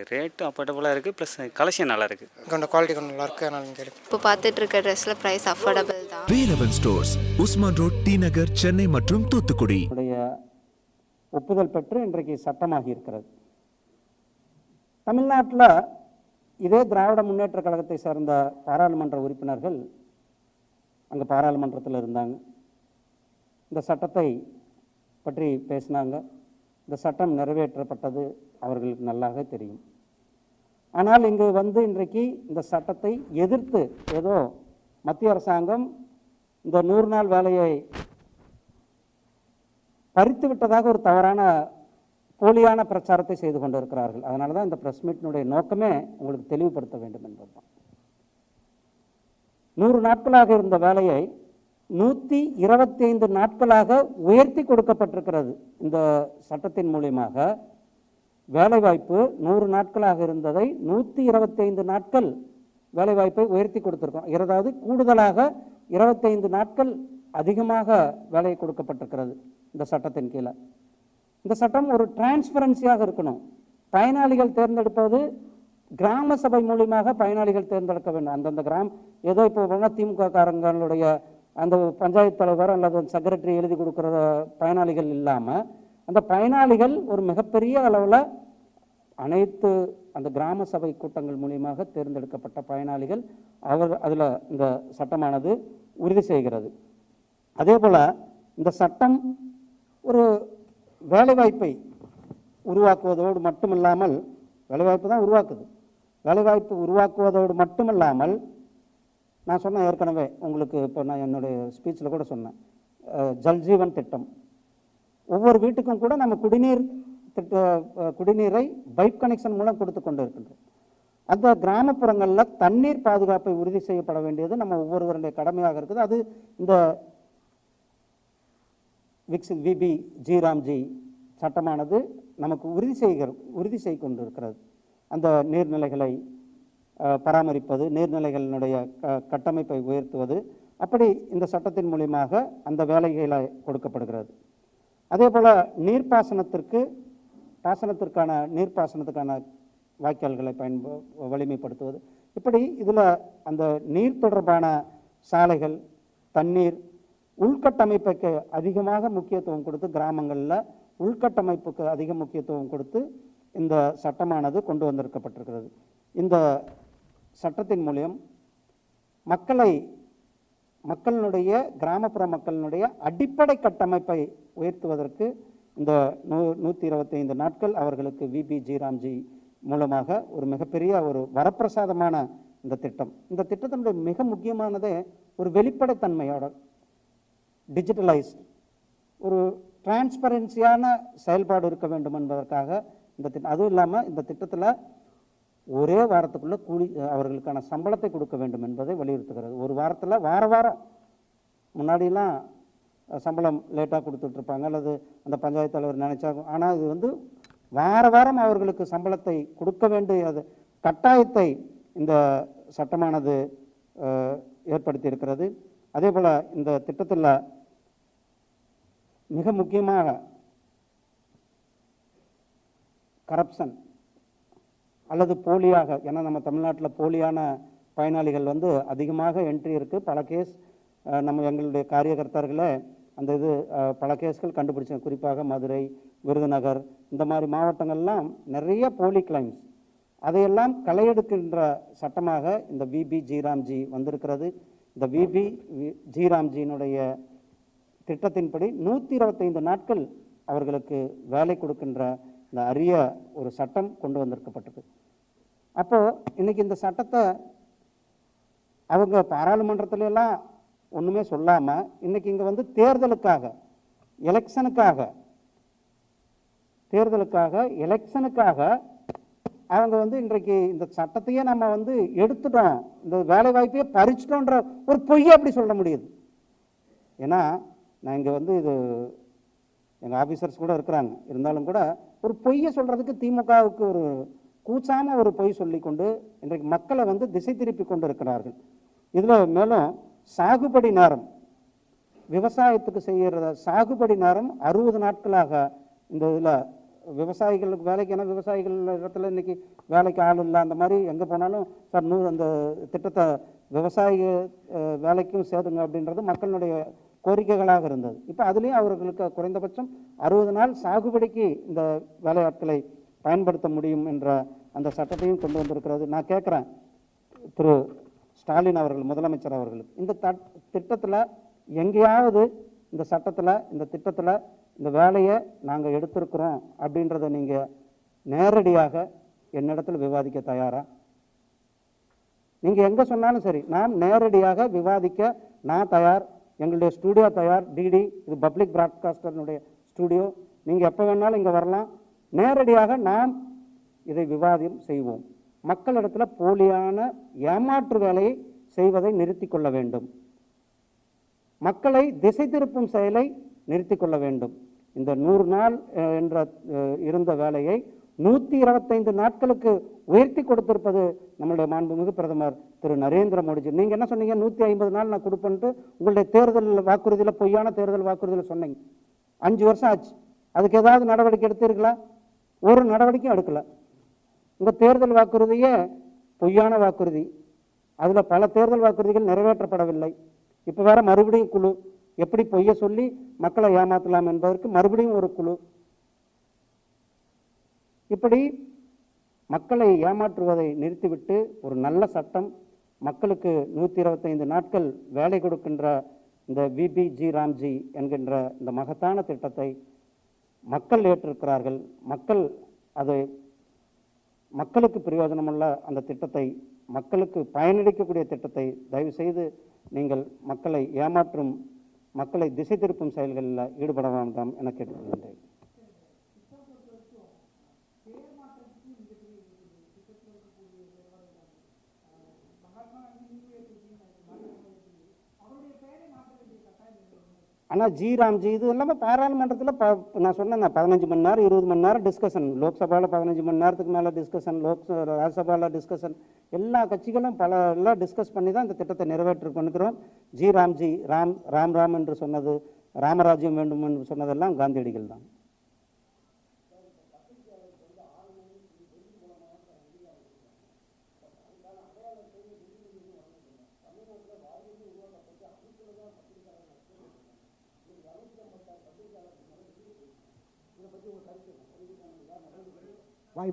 ரேட்டும் அஃபோர்டபுளாக இருக்குது plus collection நல்லா இருக்குது கொஞ்சம் குவாலிட்டி கொஞ்சம் நல்லா இருக்குது அதனால் இப்போ பார்த்துட்டு இருக்க ட்ரெஸ்ஸில் ப்ரைஸ் அஃபோர்டபுள் தான். வேலவன் ஸ்டோர்ஸ் உஸ்மான் ரோட் டி நகர் சென்னை மற்றும் தூத்துக்குடி. உடைய ஒப்புதல் பெற்று இன்றைக்கு சட்டமாகி இருக்கிறது. தமிழ்நாட்டில் இதே திராவிட முன்னேற்ற கழகத்தை சேர்ந்த பாராளுமன்ற உறுப்பினர்கள் அங்கே பாராளுமன்றத்தில் இருந்தாங்க. இந்த சட்டத்தை பற்றி பேசினாங்க. இந்த சட்டம் நிறைவேற்றப்பட்டது. அவர்களுக்கு நல்லாக தெரியும். ஆனால் இங்கு வந்து இன்றைக்கு இந்த சட்டத்தை எதிர்த்து ஏதோ மத்திய அரசாங்கம் இந்த நூறு நாள் வேலையை பறித்து விட்டதாக ஒரு தவறான போலியான பிரச்சாரத்தை செய்து கொண்டிருக்கிறார்கள். அதனால தான் இந்த ப்ரெஸ் மீட்டினுடைய நோக்கமே உங்களுக்கு தெளிவுபடுத்த வேண்டும் என்பதுதான் நூறு நாட்களாக இருந்த வேலையை நூற்றி இருபத்தி ஐந்து நாட்களாக உயர்த்தி கொடுக்கப்பட்டிருக்கிறது இந்த சட்டத்தின் மூலியமாக. வேலைவாய்ப்பு நூறு நாட்களாக இருந்ததை நூற்றி இருபத்தைந்து நாட்கள் வேலைவாய்ப்பை உயர்த்தி கொடுத்துருக்கோம். அதாவது கூடுதலாக இருபத்தைந்து நாட்கள் அதிகமாக வேலை கொடுக்கப்பட்டிருக்கிறது இந்த சட்டத்தின் கீழே. இந்த சட்டம் ஒரு டிரான்ஸ்பரன்சியாக இருக்கணும். பயனாளிகள் தேர்ந்தெடுப்பது கிராம சபை மூலியமாக பயனாளிகள் தேர்ந்தெடுக்க வேண்டும். அந்தந்த கிராம் ஏதோ இப்போ திமுக காரங்களுடைய அந்த பஞ்சாயத்து தலைவர் அல்லது செக்ரட்டரி எழுதி கொடுக்குற பயனாளிகள் இல்லாமல் அந்த பயனாளிகள் ஒரு மிகப்பெரிய அளவில் அனைத்து அந்த கிராம சபை கூட்டங்கள் மூலியமாக தேர்ந்தெடுக்கப்பட்ட பயனாளிகள் அவர் அதில் இந்த சட்டமானது உறுதி செய்கிறது. அதே போல் இந்த சட்டம் ஒரு வேலைவாய்ப்பை உருவாக்குவதோடு மட்டுமில்லாமல் வேலைவாய்ப்பு தான் உருவாக்குது. வேலைவாய்ப்பு உருவாக்குவதோடு மட்டுமில்லாமல் நான் சொன்னேன் ஏற்கனவே உங்களுக்கு இப்போ நான் என்னுடைய ஸ்பீச்சில் கூட சொன்னேன். ஜல்ஜீவன் திட்டம். ஒவ்வொரு வீட்டுக்கும் கூட நம்ம குடிநீர் திட்ட குடிநீரை பைப் கனெக்ஷன் மூலம் கொடுத்து கொண்டு இருக்கின்றோம் அந்த கிராமப்புறங்களில் தண்ணீர் பாதுகாப்பை உறுதி செய்யப்பட வேண்டியது நம்ம ஒவ்வொருவருடைய கடமையாக இருக்குது. அது இந்த விக்சித் விபி ஜிராம்ஜி சட்டமானது நமக்கு உறுதி செய்கிற உறுதி செய்து கொண்டிருக்கிறது. அந்த நீர்நிலைகளை பராமரிப்பது நீர்நிலைகளினுடைய க கட்டமைப்பை உயர்த்துவது அப்படி இந்த சட்டத்தின் மூலியமாக அந்த வேலைகளை கொடுக்கப்படுகிறது. அதே போல் நீர்ப்பாசனத்திற்கு பாசனத்திற்கான நீர்ப்பாசனத்துக்கான வாய்க்கால்களை பயன்ப வலிமைப்படுத்துவது. இப்படி இதில் அந்த நீர் தொடர்பான சாலைகள் தண்ணீர் உள்கட்டமைப்புக்கு அதிகமாக முக்கியத்துவம் கொடுத்து கிராமங்களில் உள்கட்டமைப்புக்கு அதிக முக்கியத்துவம் கொடுத்து இந்த சட்டமானது கொண்டு வந்திருக்கப்பட்டிருக்கிறது. இந்த சட்டத்தின் மூலியம் மக்களை மக்களினுடைய கிராமப்புற மக்களினுடைய அடிப்படை கட்டமைப்பை உயர்த்துவதற்கு இந்த நூ நூற்றி இருபத்தைந்து நாட்கள் அவர்களுக்கு விபி ஜீராம்ஜி மூலமாக ஒரு மிகப்பெரிய ஒரு வரப்பிரசாதமான இந்த திட்டம். இந்த திட்டத்தினுடைய மிக முக்கியமானதே ஒரு வெளிப்படைத்தன்மையோட டிஜிட்டலைஸ்ட். ஒரு டிரான்ஸ்பரன்சியான செயல்பாடு இருக்க வேண்டும் என்பதற்காக இந்த திட்டம் அதுவும் இல்லாமல் இந்த திட்டத்தில் ஒரே வாரத்துக்குள்ளே கூலி அவர்களுக்கான சம்பளத்தை கொடுக்க வேண்டும் என்பதை வலியுறுத்துகிறது. ஒரு வாரத்தில் வார வாரம். முன்னாடிலாம் சம்பளம் லேட்டாக கொடுத்துட்ருப்பாங்க அல்லது அந்த பஞ்சாயத்து தலைவர் நினைச்சா ஆனால் இது வந்து வார வாரம் அவர்களுக்கு சம்பளத்தை கொடுக்க வேண்டிய அது கட்டாயத்தை இந்த சட்டமானது ஏற்படுத்தி இருக்கிறது அதே போல் இந்த திட்டத்தில் மிக முக்கியமாக கரப்ஷன் அல்லது போலியாக ஏன்னா நம்ம தமிழ்நாட்டில் போலியான பயனாளிகள் வந்து அதிகமாக என்ட்ரி இருக்குது பல கேஸ் நம்ம எங்களுடைய காரியகர்த்தார்களை அந்த இது பல கேஸ்கள் கண்டுபிடிச்சோம். குறிப்பாக மதுரை விருதுநகர் இந்த மாதிரி மாவட்டங்கள்லாம் நிறைய போலி கிளைம்ஸ் அதையெல்லாம் களையெடுக்கின்ற சட்டமாக இந்த விபி ஜீராம்ஜி வந்திருக்கிறது. இந்த விபி ஜீராம்ஜியினுடைய திட்டத்தின்படி நூற்றி இருபத்தைந்து நாட்கள் அவர்களுக்கு வேலை கொடுக்கின்ற இந்த அரிய ஒரு சட்டம் கொண்டு வந்திருக்கப்பட்டது. அப்போது இன்னைக்கு இந்த சட்டத்தை அவங்க பாராளுமன்றத்திலெல்லாம் ஒன்றுமே சொல்லாமல் இன்றைக்கி இங்கே வந்து தேர்தலுக்காக எலெக்ஷனுக்காக தேர்தலுக்காக எலெக்ஷனுக்காக அவங்க வந்து இன்றைக்கு இந்த சட்டத்தையே நம்ம வந்து எடுத்துட்டோம். இந்த வேலை வாய்ப்பையே பறிச்சிட்டோன்ற ஒரு பொய்யை அப்படி சொல்ல முடியுது. ஏன்னா நான் இங்கே வந்து இது எங்கள் ஆஃபீஸர்ஸ் கூட இருக்கிறாங்க. இருந்தாலும் கூட ஒரு பொய்யை சொல்கிறதுக்கு திமுகவுக்கு ஒரு கூச்சான ஒரு பொய் சொல்லிக்கொண்டு இன்றைக்கு மக்களை வந்து திசை திருப்பி கொண்டு இருக்கிறார்கள் இதில் மேலும் சாகுபடி நேரம். விவசாயத்துக்கு செய்கிற சாகுபடி நேரம் அறுபது நாட்களாக இந்த இதில் விவசாயிகளுக்கு வேலைக்கு ஏன்னா விவசாயிகள் இடத்துல இன்னைக்கு வேலைக்கு ஆள் இல்லை அந்த மாதிரி எங்கே போனாலும் சார் நூறு அந்த திட்டத்தை விவசாய வேலைக்கும் சேருங்க அப்படின்றது மக்களுடைய கோரிக்கைகளாக இருந்தது. இப்போ அதுலேயும் அவர்களுக்கு குறைந்தபட்சம் அறுபது நாள் சாகுபடிக்கு இந்த வேலையாட்களை பயன்படுத்த முடியும் என்ற அந்த சட்டத்தையும் கொண்டு வந்திருக்கிறது. நான் கேட்குறேன் திரு ஸ்டாலின் அவர்கள் முதலமைச்சர் அவர்களுக்கு இந்த தட் திட்டத்தில் எங்கேயாவது இந்த சட்டத்தில் இந்த திட்டத்தில் இந்த வேலையை நாங்கள் எடுத்திருக்கிறோம் அப்படின்றத நீங்கள் நேரடியாக என்னிடத்தில் விவாதிக்க தயாரா? நீங்கள் எங்கே சொன்னாலும் சரி நான் நேரடியாக விவாதிக்க நான் தயார் எங்களுடைய ஸ்டூடியோ தயார் டிடி இது பப்ளிக் ப்ராட்காஸ்டர்னுடைய ஸ்டூடியோ நீங்கள் எப்போ வேணாலும் இங்கே வரலாம். நேரடியாக நாம் இதை விவாதம் செய்வோம். மக்களிடத்தில் போலியான ஏமாற்று வேலையை செய்வதை நிறுத்தி கொள்ள வேண்டும். மக்களை திசை திருப்பும் செயலை நிறுத்தி கொள்ள வேண்டும். இந்த நூறு நாள் என்ற இருந்த வேலையை நூற்றி இருபத்தைந்து நாட்களுக்கு உயர்த்தி கொடுத்திருப்பது நம்மளுடைய மாண்புமிகு பிரதமர் திரு நரேந்திர மோடிஜி. நீங்கள் என்ன சொன்னீங்க? நூற்றி ஐம்பது நாள் நான் கொடுப்பேன்ட்டு உங்களுடைய தேர்தல் வாக்குறுதியில் பொய்யான தேர்தல் வாக்குறுதியில் சொன்னீங்க. அஞ்சு வருஷம் ஆச்சு. அதுக்கு ஏதாவது நடவடிக்கை எடுத்தீர்களா? ஒரு நடவடிக்கையும் எடுக்கலை. உங்கள் தேர்தல் வாக்குறுதியே பொய்யான வாக்குறுதி. அதில் பல தேர்தல் வாக்குறுதிகள் நிறைவேற்றப்படவில்லை. இப்போ வேற மறுபடியும் குழு. எப்படி பொய்ய சொல்லி மக்களை ஏமாற்றலாம் என்பதற்கு மறுபடியும் ஒரு குழு. இப்படி மக்களை ஏமாற்றுவதை நிறுத்திவிட்டு ஒரு நல்ல சட்டம் மக்களுக்கு நூற்றி இருபத்தைந்து நாட்கள் வேலை கொடுக்கின்ற இந்த விபி ஜி. ராம்ஜி என்கின்ற இந்த மகத்தான திட்டத்தை மக்கள் ஏற்றிருக்கிறார்கள். மக்கள் அதை மக்களுக்கு பிரயோஜனமுள்ள அந்த திட்டத்தை மக்களுக்கு பயனளிக்கக்கூடிய திட்டத்தை தயவு செய்து நீங்கள் மக்களை ஏமாற்றும் மக்களை திசை திருப்பும் செயல்களில் ஈடுபட வேண்டாம் என கேட்டுக்கொள்கின்றேன். ஆனால் ஜி ராம்ஜி இது இல்லாமல் பாராளுமன்றத்தில் ப நான் சொன்னேன் பதினஞ்சு மணி நேரம் இருபது மணி நேரம் டிஸ்கஷன் லோக்சபாவில் பதினஞ்சு மணி நேரத்துக்கு மேலே டிஸ்கஷன் லோக் ராஜ்யசபாவில் டிஸ்கஷன் எல்லா கட்சிகளும் பல எல்லாம் டிஸ்கஸ் பண்ணி தான் இந்த திட்டத்தை நிறைவேற்றி கொண்டுக்கிறோம் ஜி ராம்ஜி ராம் ராம் ராம் என்று சொன்னது ராமராஜ்யம் வேண்டும் என்று சொன்னதெல்லாம் காந்தியடிகள் தான்.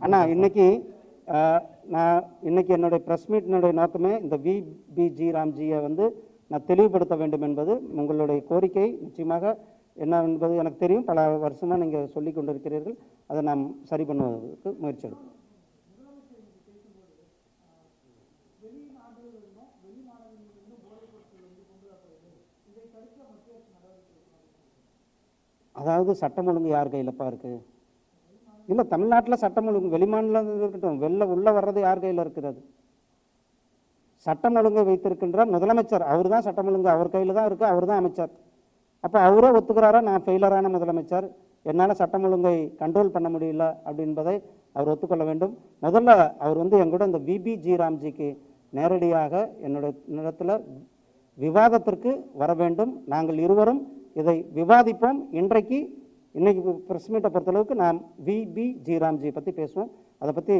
அண்ணா இன்னைக்கு நான் இன்னைக்கு என்னுடைய ப்ரெஸ் மீட்டினுடைய நோக்கமே இந்த விபிஜி ராம்ஜியை வந்து நான் தெளிவுபடுத்த வேண்டும் என்பது உங்களுடைய கோரிக்கை. நிச்சயமாக என்ன என்பது எனக்கு தெரியும். பல வருஷமாக நீங்கள் சொல்லி கொண்டிருக்கிறீர்கள். அதை நாம் சரி பண்ணுவதற்கு முயற்சி எடுப்போம். அதாவது சட்டம் ஒழுங்கு யார் கையிலப்பா இருக்குது இல்லை தமிழ்நாட்டில் சட்டம் ஒழுங்கு வெளிமாநிலம் இருக்கட்டும் வெளில உள்ளே வர்றது யார் கையில் இருக்கிறது? சட்டம் ஒழுங்கை வைத்திருக்கின்ற முதலமைச்சர் அவர் தான் சட்டம் ஒழுங்கு அவர் கையில் தான் இருக்குது அவர் தான் அமைச்சர். அப்போ அவரே ஒத்துக்கிறாரா? நான் ஃபெயிலரான முதலமைச்சர் என்னால் சட்டம் ஒழுங்கை கண்ட்ரோல் பண்ண முடியல அப்படின்பதை அவர் ஒத்துக்கொள்ள வேண்டும். முதல்ல அவர் வந்து எங்கூட இந்த விபிஜி ராம்ஜிக்கு நேரடியாக என்னுடைய இடத்துல விவாதத்திற்கு வர வேண்டும். நாங்கள் இருவரும் இதை விவாதிப்போம். இன்றைக்கு இன்றைக்கு ப்ரெஸ் மீட்டை பொறுத்தளவுக்கு நாம் விபி ஜி ராம்ஜி பற்றி பேசுவோம். அதை பற்றி